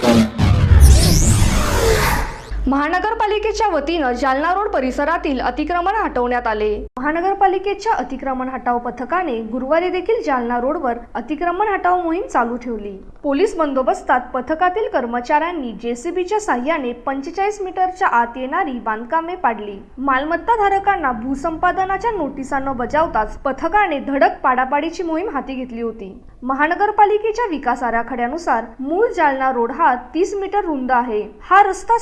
Bye. महानगरपालिकेच्या वतीनं Jalna road परिसरातील अतिक्रमण हटवण्यात आले. महानगरपालिकेच्या अतिक्रमण हटाव पथकाने गुरुवारी देखील जालना रोडवर अतिक्रमण हटाव मोहीम चालू ठेवली. पोलीस बंदोबस्तात पथकातील कर्मचाऱ्यांनी जेसीबीच्या साह्याने पंचेचाळीस मीटरच्या आत येणारी बांधकामे पाडली. मालमत्ता धारकांना भूसंपादनाच्या नोटिसा न बजावताच पथकाने धडक पाडापाडीची मोहीम हाती घेतली होती. महानगरपालिकेच्या विकास आराखड्यानुसार मूळ जालना रोड हा तीस मीटर रुंद आहे. हा रस्ता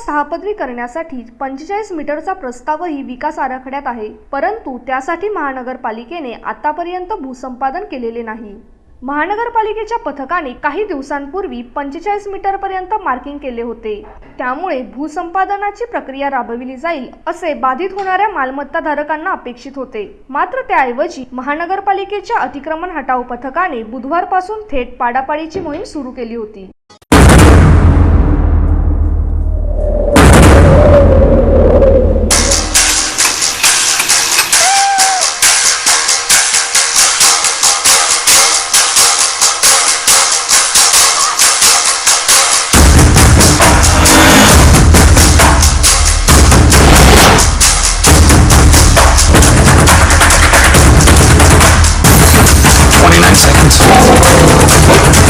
सहापदरी करण्यासाठी पंचेचाळीस मीटरचा प्रस्तावही विकास आराखड्यात आहे. परंतु त्यासाठी महानगरपालिकेने आतापर्यंत भूसंपादन केलेले नाही. महानगरपालिकेच्या पथकाने काही दिवसांपूर्वी पंचेचाळीस मीटर पर्यंत मार्किंग केले होते. त्यामुळे भूसंपादनाची प्रक्रिया राबविली जाईल असे बाधित होणाऱ्या मालमत्ता धारकांना अपेक्षित होते. मात्र त्याऐवजी महानगरपालिकेच्या अतिक्रमण हटाव पथकाने बुधवारपासून थेट पाडापाडीची मोहीम सुरू केली होती. 29 seconds.